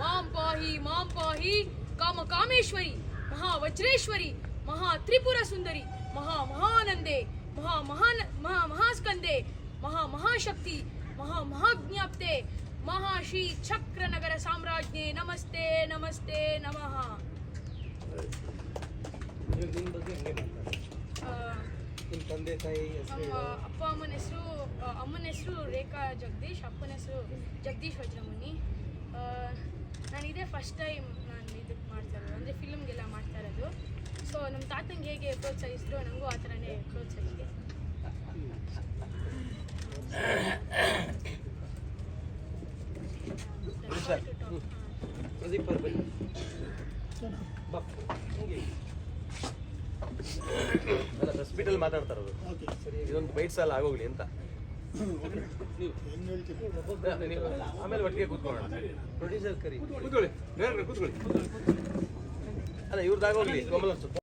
ಮಾಂ ಪಾಹಿ ಮಾಂ ಕಾಮ ಕಾಮೇಶ್ವರಿ ಮಹಾ ವಜ್ರೇಶ್ವರಿ ಮಹಾ ತ್ರಿಪುರ ಸುಂದರಿ ಮಹಾ ಮಹಾನಂದೆ ಮಹಾ ಮಹಾನ್ ಮಹಾ ಮಹಾಸ್ಕಂದೆ ಮಹಾ ಮಹಾಶಕ್ತಿ ಮಹಾ ಮಹಾಜ್ಞಾಪ್ತೆ ಮಹಾಶ್ರೀ ಚಕ್ರನಗರ ಸಾಮ್ರಾಜ್ಞೆ. ನಮಸ್ತೆ ನಮಸ್ತೆ ನಮಃ. ನಿಮ್ಮ ಅಪ್ಪ ಅಮ್ಮನ ಹೆಸರು ಅಮ್ಮನ ಹೆಸರು ರೇಖಾ ಜಗದೀಶ್ ಅಪ್ಪನ ಹೆಸರು ಜಗದೀಶ್ ನಾನು ಇದೇ ಫಸ್ಟ್ ಟೈಮ್ ನಾನು ಇದಕ್ಕೆ ಮಾಡ್ತಾ ಇರೋದು. ಅಂದರೆ ಫಿಲ್ಮ್ಗೆಲ್ಲ ಮಾಡ್ತಾ ಇರೋದು. ಸೊ ನಮ್ಮ ತಾತಂಗೆ ಹೇಗೆ ಪ್ರೋತ್ಸಾಹಿಸಿದ್ರು ನನಗೂ ಆ ಥರನೇ ಪ್ರೋತ್ಸಾಹಿಸಿದೆ. ಹಾಸ್ಪಿಟಲ್ ಮಾತಾಡ್ತಾರ ಇರೋದು. ಸರಿ ಇದೊಂದು ಬೈಟ್ಸ್ ಸಾಲ ಆಗೋಗ್ಲಿ ಅಂತ. ಆಮೇಲೆ ಒಟ್ಟಿಗೆ ಕೂತ್ಕೊಳ್ಳೋಣ. ಪ್ರೊಡ್ಯೂಸರ್ ಕರಿ ಕೂತ್ಕೊಳ್ಳಿ. ಕೂತ್ಕೊಳ್ಳಿ ಅಲ್ಲ ಇವ್ರದ್ದಾಗೋಗ್ಲಿ ಕಮಲ್